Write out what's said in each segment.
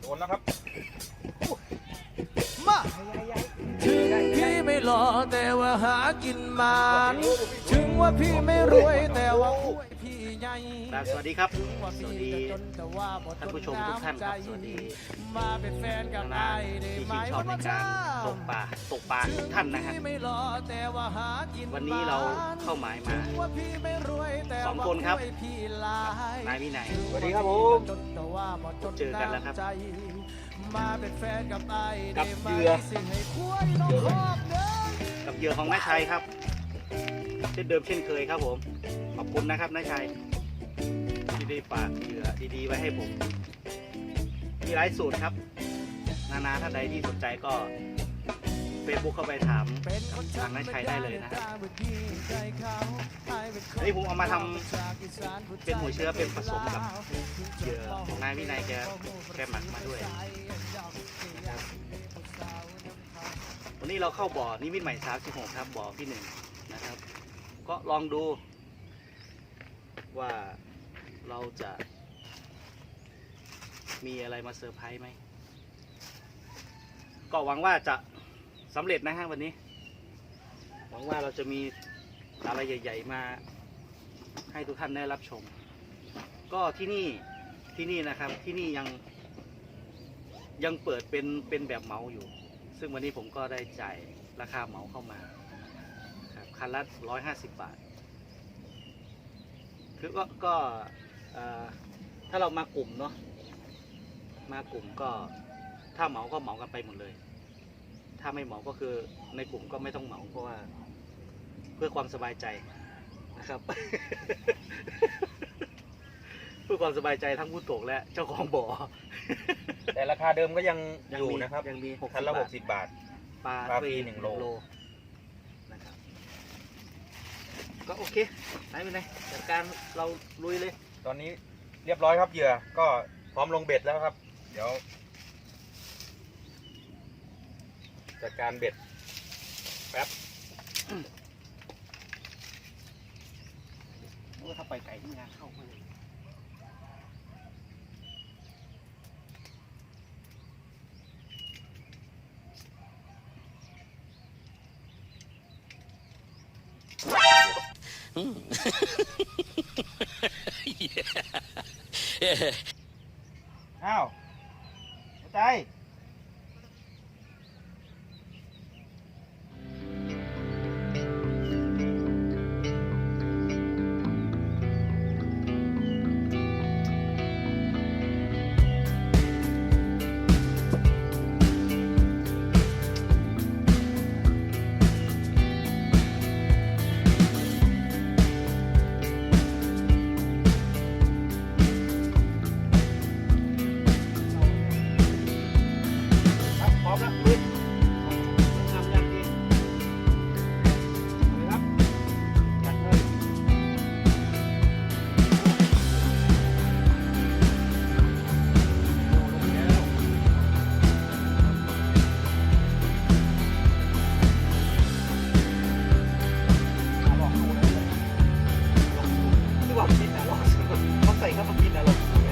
โดนแล้วครับ มาถึงพี่ไม่หล่อแต่ว่าหากินมาน ถึงว่าพี่ไม่รวยแต่ว่า คุยพี่ใหญ่ครับสวัสดีครับถึงว่าสวัสพี่ดีจะจนแต่ว่าบ่ท่านผู้ชมทุกท่านครับ สวัสดีมาเป็นแฟนกับนาไอ้ได้ที่ไหมชื่นชอบในการตกปลาตกปลาทุกท่านนะครับพี่ไม่หล่อแต่ว่าหากินวันนี้เราเข้าหมายมาถึงว่าพี่ไม่รวยแต่สองว่าคนครับยพี่หลายนายวินัยสวัสดีครับผมเจอกันแล้วครับมาเป็นแฟนกับไอ้กัได้บไหมเหยื่อสิให้คุ้ยน้องคอกเด้อกับเหยื่อของนายชัยครับเช่นเดิมเช่นเคยครับผมขอบคุณนะครับนายชัยที่ ได้ฝากเหยื่อดีๆไว้ให้ผม มีหลายสูตรครับ นานาท่านใดที่สนใจก็เฟซบุ๊กเข้าไปถามเป็นคนทางนายชัยได้เลยนะครับอันนี้ผมเอามาทำเป็นหัวเชื้อเป็นผสมกับเหยื่อของนายวินัยแกแกหมักมาด้วยนะครับวันนี้เราเข้าบ่อนิมิตใหม่36ครับบ่อที่หนึ่งนะครับ ก็ลองดูว่า เราจะมีอะไรมาเซอร์ไพรส์ไหม ก็หวังว่าจะสำเร็จนะฮะวันนี้ หวังว่าเราจะมีอะไรใหญ่ ๆ มาให้ทุกท่านได้รับชม ก็ที่นี่ที่นี่นะครับที่นี่ยังยังเปิดเป็นเป็นแบบเหมาอยู่ ซึ่งวันนี้ผมก็ได้จ่ายราคาเหมาเข้ามาครับคันละร้อยห้าสิบบาท คือก็ก็ ถ้าเรามากลุ่มเนาะมากลุ่มก็ถ้าเหมาก็เหมากันไปหมดเลย ถ้าไม่เหมาก็คือในกลุ่มก็ไม่ต้องเหมาเพราะว่า เพื่อความสบายใจนะครับ เพื่อความสบายใจทั้งผู้ตกและเจ้าของบ่อ แต่ราคาเดิมก็ยังยังอยู่มีนะครับยังมี60คันละบาท60บาท ปลาปลาฟรีฟรีหหนึ่นึ่งงโลโล นะครับ ก็โอเคไม่เป็นไรจัดการเราลุยเลย ตอนนี้เรียบร้อยครับเหยื่อ ก็พร้อมลงเบ็ดแล้วครับ เดี๋ยวจัดการเบ็ดแป๊บว่าถ้าไปไก่ที่งานเข้ามาเลยอ้าวเข้าใจ ใส่เข้ามากินอะลอง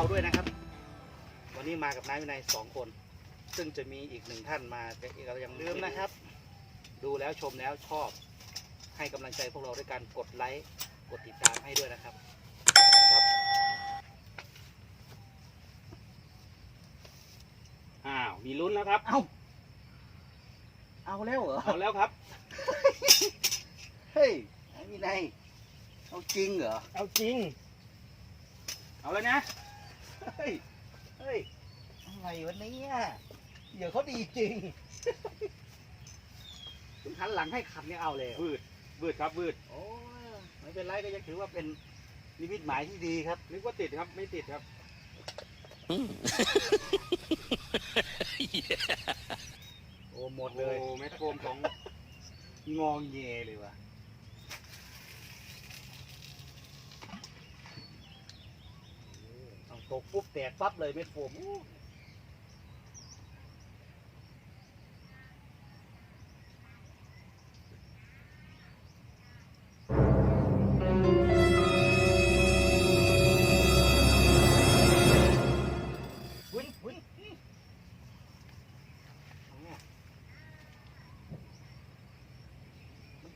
เราด้วยนะครับ วันนี้มากับนายวินัยสองคน ซึ่งจะมีอีกหนึ่งท่านมาแต่เรายังลืมนะครับ ดูแล้วชมแล้วชอบ ให้กำลังใจพวกเราด้วยการกดไลค์กดติดตามให้ด้วยนะครับครับอ้าวมีลุ้นแล้วครับเอาเอาแล้วเหรอเอาแล้วครับ เฮ้ยนายวินัยเอาจริงเหรอเอาจริง เอาแล้วนะเฮ้ย เฮ้ยอะไรวะเนี่ยเดี๋ยวเขาดีจริงถึงหันหลังให้ขับเนี่ยเอาเลยพืดวืดครับวืดโอ้ไม่เป็นไรก็ยังถือว่าเป็นนิมิตหมายที่ดีครับ นึกว่าติดครับไม่ติดครับโอ้หมดโอ้เลยเม็ดโฟมของงองเงเลยว่ะเอา ตกปุ๊บแตกปั๊บเลยเม็ดโฟมเอาเนี่ย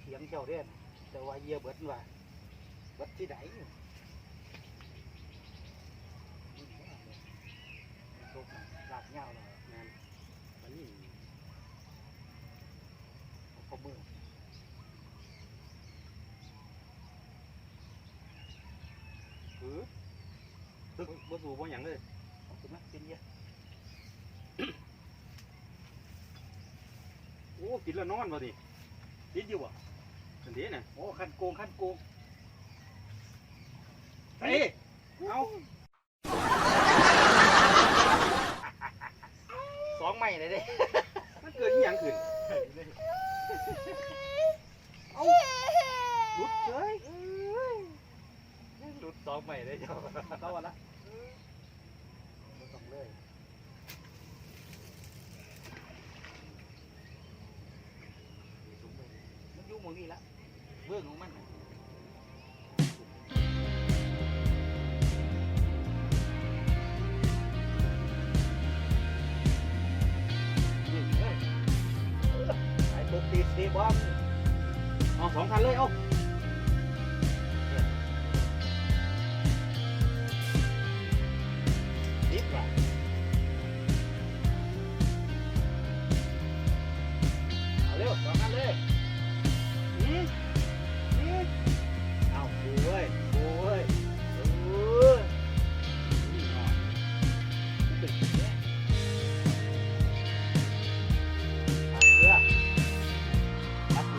เถียงเจ้าเด่นแต่ว่าเยียเบิดว่าเบิดที่ไหนอยู่ตกลากเงาเลยงานมันนี่เอาข้อมือ คือตึก บ่สูบบ่หยังเลยเอาขึ้นมากินเยอะโอ้กินแล้วนอนบ่ดิกินอยู่บ่สันเดีน่ะโอ้ขั้นโกงขั้นโกงเฮ้ยเอาสองไม่เลยเด้มันเกิดอีหยังขึ้นเอาหลุดเฉยหลุดสองใหม่เลยเจ้าเข้าวันละไม่ต้องเลย มงหมองนี่ละเบื้องของมันน่ะนี่เฮ้ยไอ้ตุกตีสีบอมเอาสองคันเลยเอา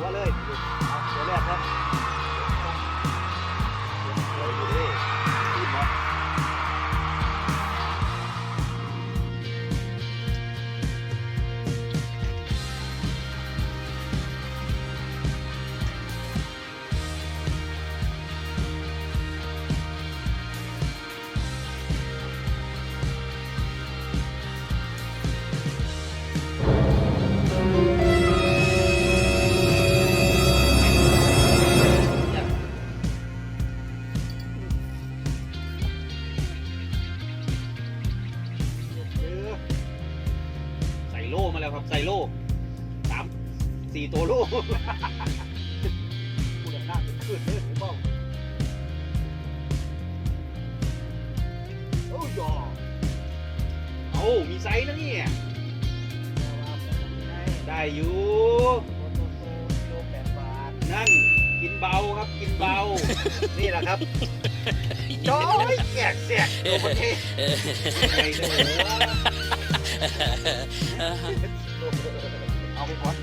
ตัดหัวเลยเอาตัวแรกครับ โล่กูจะหน้าเป็นขึ้นเลยผมบอกโอ้ยอเอามีไซส์นะเนี่ย ได้อยู่โลแปดบาทนั่น กินเบาครับ กินเบา นี่แหละครับจอยแกกแสกโลประเทศไงเลยเอาไปก่อน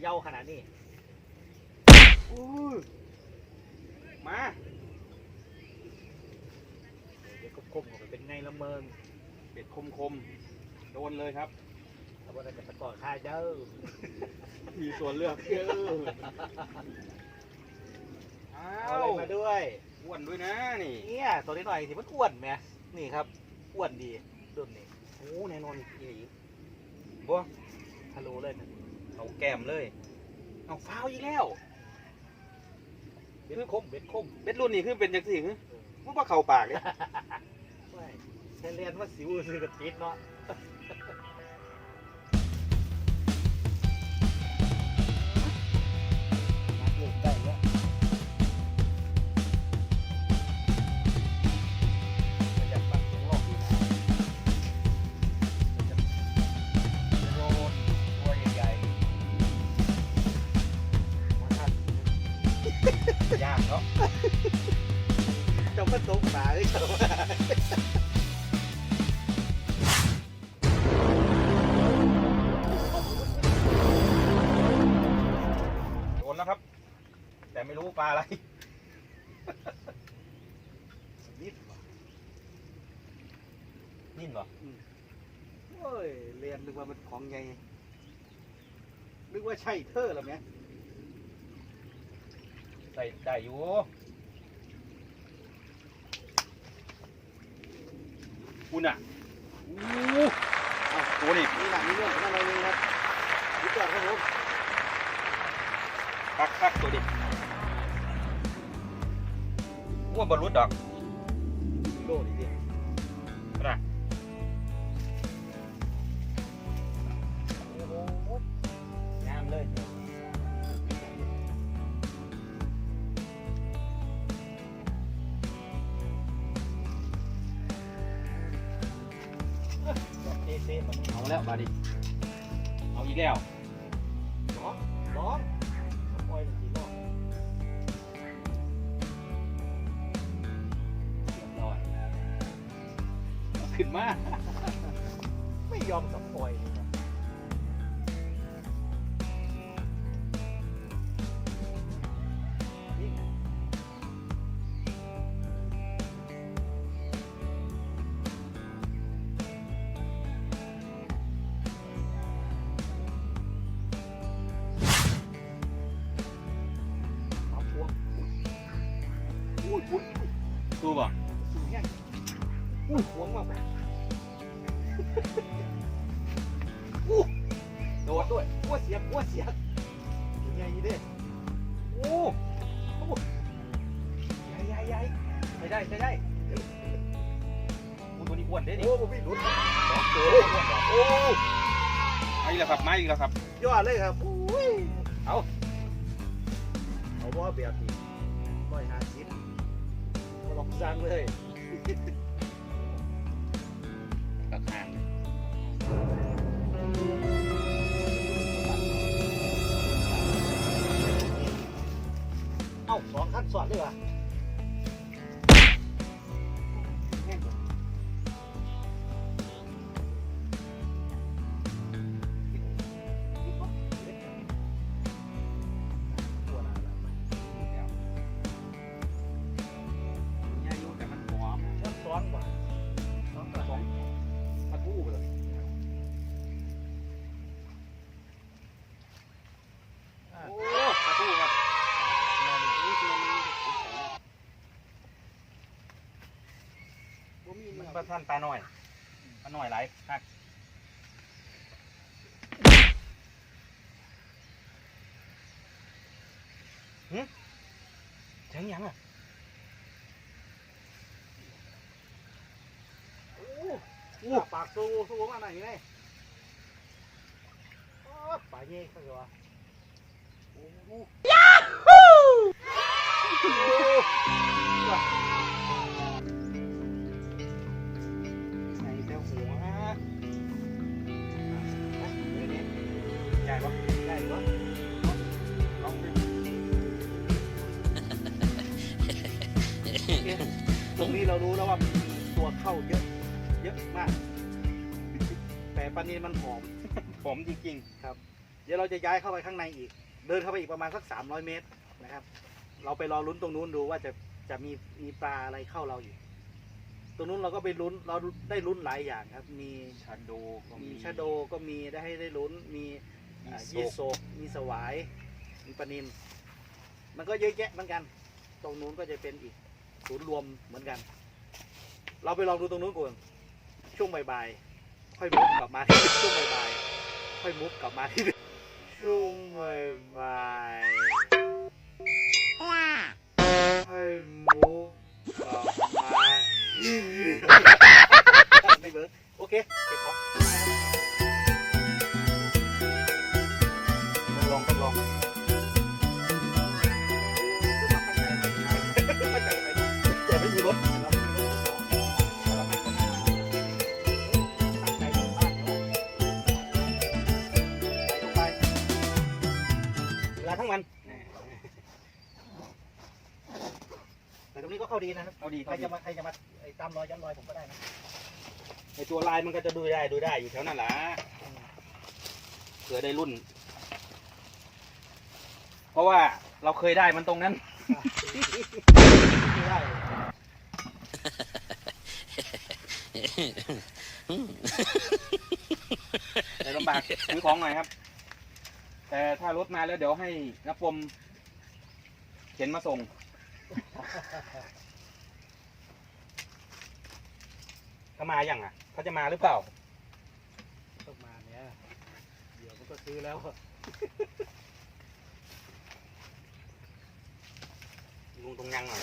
เขย่าขนาดนี้อู้มาเดี๋ยวคมๆออกไปเป็นไงละเมิงเบ็ดคมคมๆโดนเลยครับเอาวันนั้นจะตะกอนค่ายเด้อมีส่วนเลือกเยอะอ้เอาาอะไรวมาด้วยอ้วนด้วยนะนี่เนี่ยตัวนี้หน่อยสิมันอ้วนไหมนี่ครับอ้วนดีดุนนี่โอ้แน่นอนอีหลีบัวทะลุเลยนะ เอาแก้มเลย เอาฟาวอีกแล้วเบ็ดคมเบ็ดคมเบ็ดรุ่นนี้คือเป็นจังสี่คือมันว่าเข่าปากเลยไม่แค่เรียนว่าสิวซื้อกับติดเนาะ นิดว่ะนิ่มเหรอโอ้ยเรียนนึกว่ามันของไงนึกว่าใช่เธอแล้วไหมใส่ได้อยู่คุณอะอู้อ้าวตัวนี่นี่หนักนี่เรื่องของอะไรนี่ครับดีกว่าครับผมคักคักตัวดิ ว่าบรรลุดอกโลดีดีนะงามเลยเซ่เซ่มันเอาแล้วบาดิเอาอีกแล้ว อุ้ยอุ้ยดูบ่สูงยังอุ้ยพวงมากไปอู้โดดด้วยอ้วเสียบอ้วเสียบยังไงเด้โอ้ใหญ่ใหญ่ใหญ่ใช้ได้ใช้ได้โอ้ตัวนี้อ้วนเด้นี่โอ้ผมพี่หลุดสองตัวโอ้มาอีกแล้วครับมาอีกแล้วครับยอดเลยครับอุ้ยเอาเอาบ่แบบนี้ สั่งเลยตัดหางเอ้าสองขั้นสอนด้วยวะ มันประท่านปลาหน่อยปลาหน่อยหลายคักหึเจังยังอะโอ้ปากสู้สู้มากหน่อยไงโอ้ปากเงี้ยเขาจะว่าโอ้โหยาฮู้ ปะได้ปะลองดูตรงนี้เรารู้แล้วว่ามีตัวเข้าเยอะเยอะมาก แต่ปลานินมันหอมผมจริงเดี๋ยวเราจะย้ายเข้าไปข้างในอีก เดินเข้าไปอีกประมาณสัก 300 เมตรนะครับ เราไปรอลุ้นตรงนู้นดูว่าจะจะมีมีปลาอะไรเข้าเราอยู่ตรงนู้นเราก็ไปลุ้นเราได้ลุ้นหลายอย่างครับ มีๆชาโดก็มีชะโดก็มีได้ให้ได้ลุ้นมี อ่าโซยี่โศกมีสวายมีปลานินมันก็เยอะแยะเหมือนกัน ตรงนู้นก็จะเป็นอีกศูนย์รวมเหมือนกัน เราไปลองดูตรงนู้นก่อนช่วงบ่ายๆค่อยมุกกลับมาที่ช่วงบ่ายๆค่อยมุกกลับมาที่ช่วงบ่ายๆค่อยมุกกลับมาที่ไม่เบิร์ดโอเคเก็บของ เวลาทั้งวันแต่ตรงนี้ก็เข้าดีนะครับเอาดีใครเข้าดี จะมาใครจะมาไอ้ตามรอยย้อนรอยผมก็ได้นะไอตัวลายมันก็จะดูได้ดูได้อยู่แถวนั้นแหละเผื่อได้รุ่น เพราะว่าเราเคยได้มันตรงนั้น ไม่ได้แต่ลำบากซื้อของหน่อยครับ แต่ถ้ารถมาแล้วเดี๋ยวให้นักปมเข็นมาส่ง เขามาอย่างอะเขาจะมาหรือเปล่าต้องมาเนี่ยเดี๋ยวมันก็ซื้อแล้วอะลุงตรงยังหน่อย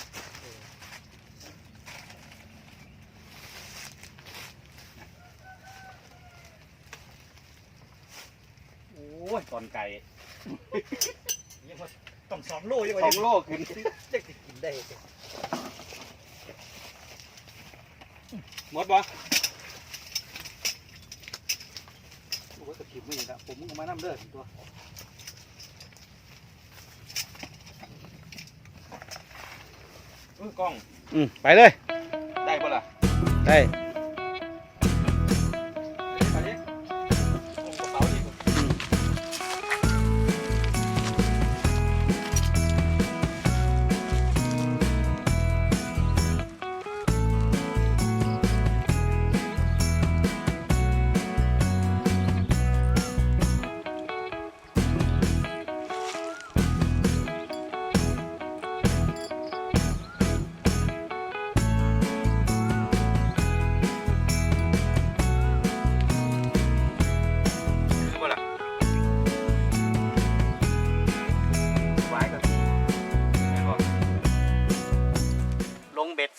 โอ้ยตอนไก่ยังว่า ต้องสองโลยังสว่าองโลขึ้นจะกินได้หมดบ่โอ้ยตะกิบไม่เห็นละผมมึงเอามาน้ำเลือดตัวเออกล้อง อืมไปเลย ได้ปะล่ะ ได้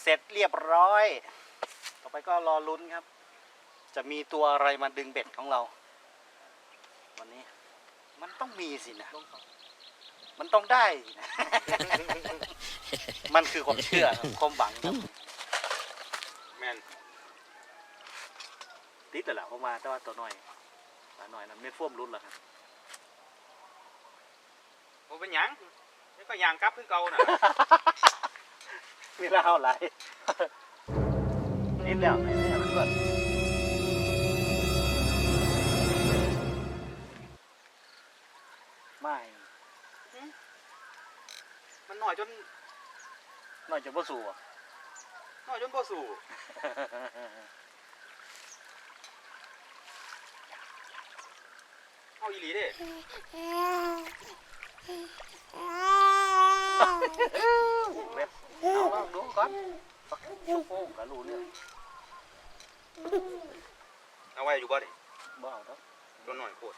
ร็จเรียบร้อย ต่อไปก็รอลุ้นครับ จะมีตัวอะไรมาดึงเบ็ดของเรา วันนี้ มันต้องมีสินะ มันต้องได้สินะ มันคือความเชื่อครับความหวังครับแม่นติดแล้วแหละผมมาแต่ว่าตัวน้อยตัวน้อยนั้นไม่ฟ่วมรุนหรอกครับบ่เป็นหยังนี่ก็ยางกลับคือเก่าน่ะมีเล่าอะไรนิดแล้วนิดแล้วเพื่อนไม่มันหน่อยจนน่อยจะบ่สู้อะหน่อยจนบ่สู่เอาอีหลีเด้ เว็บเอาลองดูก่อนชั่วโมงก็รู้เรื่องเอาไว้อยู่บ่ดิบ่เอาเนาะตัวหน่อยโคต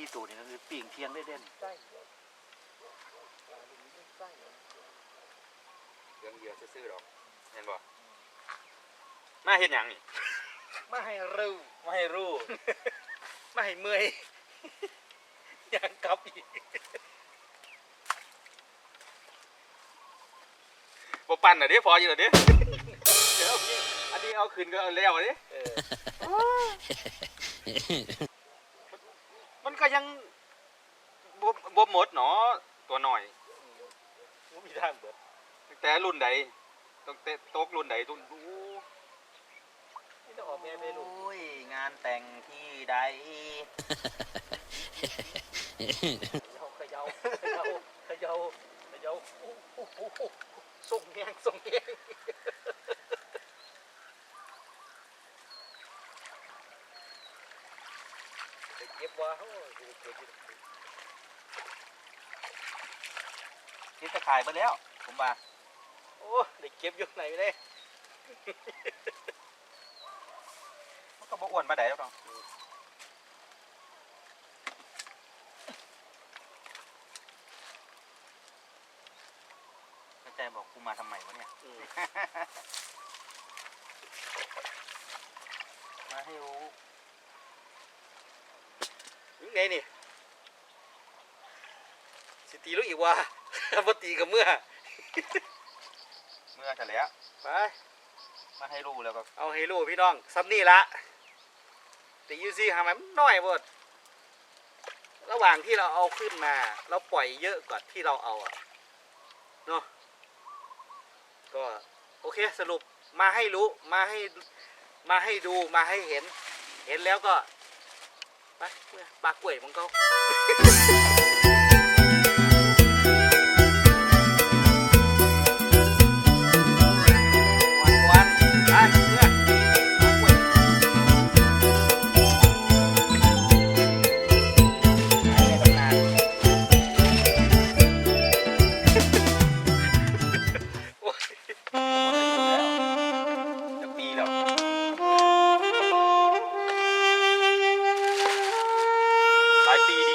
สี่ตัวนี่ก็คือปิ่งเทียงได้เด่นเรื่องเหยื่อซื่อๆหรอกเห็นบ่มาเห็นอย่างนี่ม่ให้รู้มาให้รู้ม่ให้เมื่อยยังกลับอีกบ่ปั่นอะดิพออยู่อะดิเดี๋ยวอันนี้เอาคืนก็เอาแล้วดิ เออ มันก็ยังบ่บ่หมดเนาะตัวหน่อย มันมีทางเบิด แต่รุ่นใดต้องเตะโต๊กรุ่นใดรุ่นดูนี่ต้องออกแม่ไปลูกโอ้ยงานแต่งที่ใดเขย่าเขย่าเขย่าเขย่าโอ้โหโอ้โหส่งแหงส่งแหงไปเก็บว่าโอ้ยเก็บเก็บคิดจะขายไปแล้ว ผมว่าโอ้ ได้เก็บอยู่ไหนไม่ได้มันก็บ่อ้วนปานใดแล้วดอกเข้าใจบอกกูมาทำไมวะเนี่ยอืมมาให้รู้ยังไงนี่สิตีลูกอีกว่าบ่ตีกับเมื่อเมื่อจะแล้วไป มาให้รู้แล้วก็เอาให้ลูกพี่น้องซับนี่ละแต่ยูซี่ทำไมมันน้อยหมดระหว่างที่เราเอาขึ้นมา เราปล่อยเยอะกว่าที่เราเอาอะเนาะก็โอเคสรุปมาให้รู้มาให้มาให้ดูมาให้เห็น เห็นแล้วก็ไปเมื่อปลากล้วยของเขา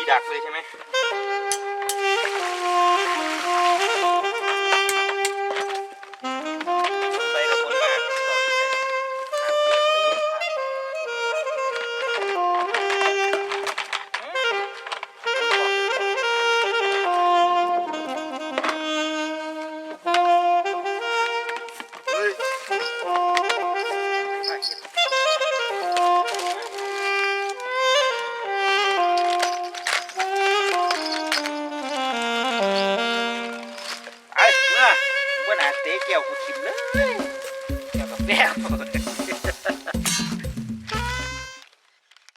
หล